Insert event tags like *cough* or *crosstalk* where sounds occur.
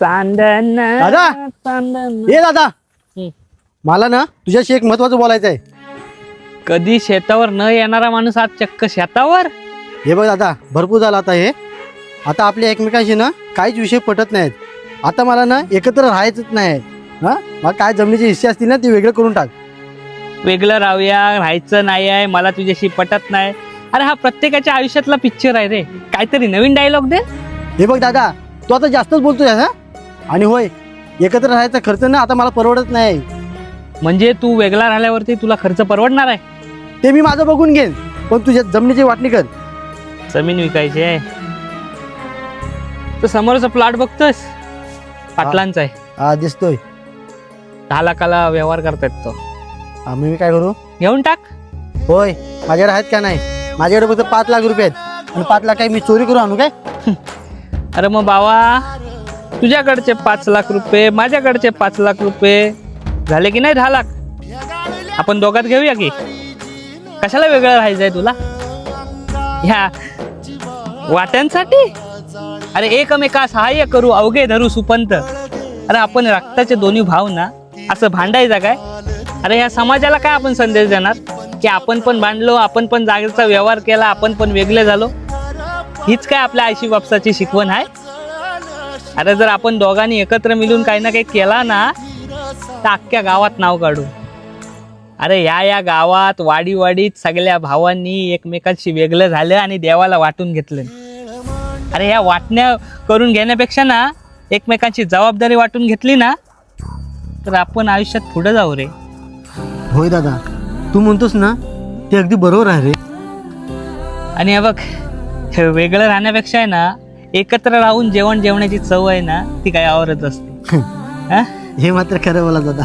चांदन दादा! चांदन ए दादा. मला ना तुझ्याशी एक महत्वाचं बोलायचं आहे कधी शेतावर न येणारा माणूस आज चक्क शेतावर? हे बघ दादा भरपूर झालं आता हे. आता आपल्या एकमेकांशी ना काहीच विषय पटत नाहीत. आता मला ना एकत्र राहायचंच नाही. हा? मला काय जमिनीचे हिस्से असतील ना ते वेगळे करून टाक. वेगळं राहूया राहायचं नाही आहे मला तुझ्याशी पटत नाही. अरे हा प्रत्येकाच्या आयुष्यातला पिक्चर आहे रे. काहीतरी नवीन डायलॉग दे. हे बघ दादा तू आता जास्तच बोलतोय हा? आणि होय एकत्र राहायचा खर्च ना आता मला परवडत नाही. म्हणजे तू वेगळा राहिल्यावरती तुला खर्च परवडणार आहे? ते मी माझं बघून घेईन पण तुझ्या जमिनीची वाटणी कर. जमीन विकायची आहे. तर समोरचा प्लॉट बघतोस पाटलांचा आहे. हा दिसतोय. दहा लाखाला व्यवहार करतायत तो. हा, मग मी काय करू? घेऊन टाक. होय माझ्याकडे आहेत का नाही? माझ्याकडे फक्त पाच लाख रुपये आहेत. आणि पाच लाख काय मी चोरी करू आणू काय? अरे मग बाबा तुझ्याकडचे पाच लाख रुपये माझ्याकडचे पाच लाख रुपये. झाले की नाही दहा लाख? आपण दोघात घेऊया की? कशाला वेगळं राहायचंय तुला? ह्या वाट्यांसाठी? अरे एकमेका सहाय्य करू अवघे धरू सुपंत. अरे आपण रक्ताचे दोन्ही भाव ना असं भांडायचा काय? अरे ह्या समाजाला काय आपण संदेश देणार? की आपण पण भांडलो आपण पण जागेचा व्यवहार केला आपण पण वेगळे झालो? हीच काय आपल्या आयशी बापसाची शिकवण आहे? अरे जर आपण दोघांनी एकत्र मिळून काही ना काही केला ना तर अख्ख्या गावात नाव काढू. अरे या या गावात वाडी वाडीत सगळ्या भावांनी एकमेकांशी वेगळं झालं आणि देवाला वाटून घेतलं. अरे ह्या वाटण्या करून घेण्यापेक्षा ना एकमेकांची जबाबदारी वाटून घेतली ना तर आपण आयुष्यात पुढे जाऊ रे. होय दादा तू म्हणतोस ना ते अगदी बरोबर आहे रे. आणि हे बघ हे वेगळं राहण्यापेक्षा आहे ना एकत्र राहून जेवण जेवण्याची चव आहे ना ती काही आवरत असते *laughs* हा? हे मात्र खरं बोला दादा